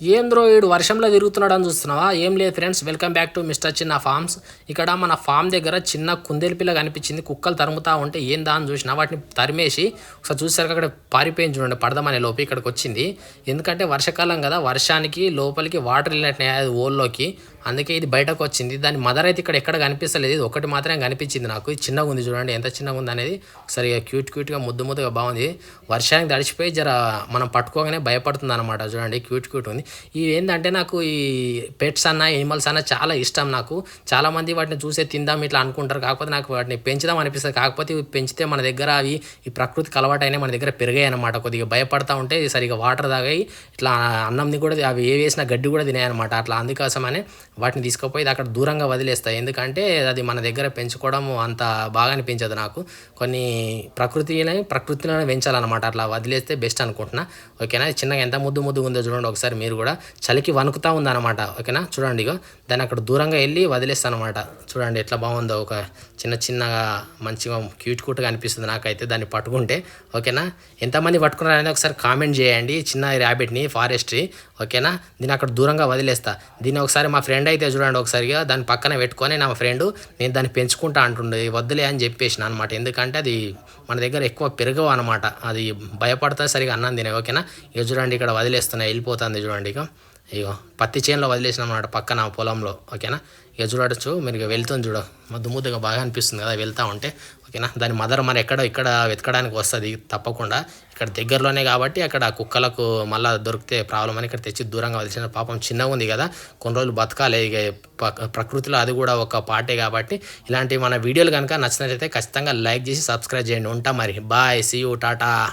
ఏంద్రో వీడు వర్షంలో తిరుగుతున్నాడు అని చూస్తున్నావా? ఏం లేదు friends welcome back to mister చిన్న ఫార్మ్స్ ఇక్కడ మన ఫామ్ దగ్గర చిన్న కుందేలు పిల్ల కనిపించింది. కుక్కలు తరుముతా ఉంటే ఏందా అని చూసినా వాటిని తరిమేసి ఒకసారి చూసారు అక్కడ పారిపోయింది చూడండి పడదామనే లోపు ఇక్కడికి వచ్చింది. ఎందుకంటే వర్షాకాలం కదా వర్షానికి లోపలికి వాటర్ వెళ్ళినట్టు అది ఓల్లోకి. అందుకే ఇది బయటకు వచ్చింది. దాని మదర్ అయితే ఇక్కడ ఎక్కడ కనిపిస్తలేదు. ఇది ఒకటి మాత్రమే కనిపించింది నాకు. ఇది చిన్నగా ఉంది చూడండి. ఎంత చిన్నగా ఉంది అనేది ఒకసారి క్యూట్ క్యూట్గా ముద్దు ముద్దుగా బాగుంది. వర్షానికి తడిచిపోయి జర మనం పట్టుకోగానే భయపడుతుంది అనమాట చూడండి. క్యూట్ క్యూట్ ఉంది. ఇవి ఏంటంటే నాకు ఈ పెట్స్ అన్న ఎనిమల్స్ అన్న చాలా ఇష్టం నాకు. చాలామంది వాటిని చూసే తిందాం ఇట్లా అనుకుంటారు. కాకపోతే నాకు వాటిని పెంచుదాం అనిపిస్తుంది. కాకపోతే ఇవి పెంచితే మన దగ్గర అవి ఈ ప్రకృతికి అలవాటైనా మన దగ్గర పెరిగాయి అనమాట కొద్దిగా భయపడతా ఉంటే సరిగా వాటర్ తాగాయి. ఇట్లా అన్నంని కూడా అవి ఏ వేసిన గడ్డి కూడా తినాయన్నమాట. అట్లా అందుకోసమనే వాటిని తీసుకుపోయి అక్కడ దూరంగా వదిలేస్తాయి. ఎందుకంటే అది మన దగ్గర పెంచుకోవడం అంత బాగా అనిపించదు నాకు. కొన్ని ప్రకృతిని ప్రకృతిలోనే పెంచాలన్నమాట. అట్లా వదిలేస్తే బెస్ట్ అనుకుంటున్నా. ఓకేనా? చిన్నగా ఎంత ముద్దు ముద్దు ఉందో చూడండి ఒకసారి మీరు కూడా. చలికి వణుకుతూ ఉందన్నమాట. ఓకేనా? చూడండి ఇగో. దాన్ని అక్కడ దూరంగా వెళ్ళి వదిలేస్తాను అనమాట చూడండి ఎట్లా బాగుందో. ఒక చిన్న చిన్నగా మంచిగా క్యూట్ క్యూట్గా అనిపిస్తుంది నాకైతే దాన్ని పట్టుకుంటే. ఓకేనా? ఎంతమంది పట్టుకున్నారనేది ఒకసారి కామెంట్ చేయండి. చిన్న ర్యాబిట్ని ఫారెస్ట్రీ ఓకేనా? దీన్ని అక్కడ దూరంగా వదిలేస్తా. దీన్ని ఒకసారి మా ఫ్రెండ్ అయితే చూడండి ఒకసారిగా దాని పక్కన పెట్టుకొని నా ఫ్రెండ్ నేను దాన్ని పెంచుకుంటా అంటుండే వద్దులే అని చెప్పేసిన అనమాట ఎందుకంటే అది మన దగ్గర ఎక్కువ పెరగవు అనమాట అది భయపడతా సరిగా అన్నం తినే ఓకేనా? ఇక చూడండి ఇక్కడ వదిలేస్తున్నాయి వెళ్ళిపోతుంది చూడండి ఇక. ఇగో పత్తి చేనులో వదిలేసిన అన్నమాట పక్కన పొలంలో ఓకేనా? ఇక చూడవచ్చు మీరు ఇక వెళ్తుంది చూడ. ముద్దు ముద్దుగా బాగా అనిపిస్తుంది కదా వెళ్తూ ఉంటే ఓకేనా? దాని మదర్ మరి ఎక్కడ ఇక్కడ వెతకడానికి వస్తుంది తప్పకుండా. ఇక్కడ దగ్గరలోనే కాబట్టి అక్కడ కుక్కలకు మళ్ళీ దొరికితే ప్రాబ్లం అని ఇక్కడ తెచ్చి దూరంగా వదిలేసిన పాపం చిన్నగా ఉంది కదా. కొన్ని రోజులు బతకాలి ఇక ప- ప్రకృతిలో అది కూడా ఒక పార్టే కాబట్టి ఇలాంటి మన వీడియోలు కనుక నచ్చినట్లయితే ఖచ్చితంగా లైక్ చేసి సబ్స్క్రైబ్ చేయండి. ఉంటా మరి. Bye see you tata.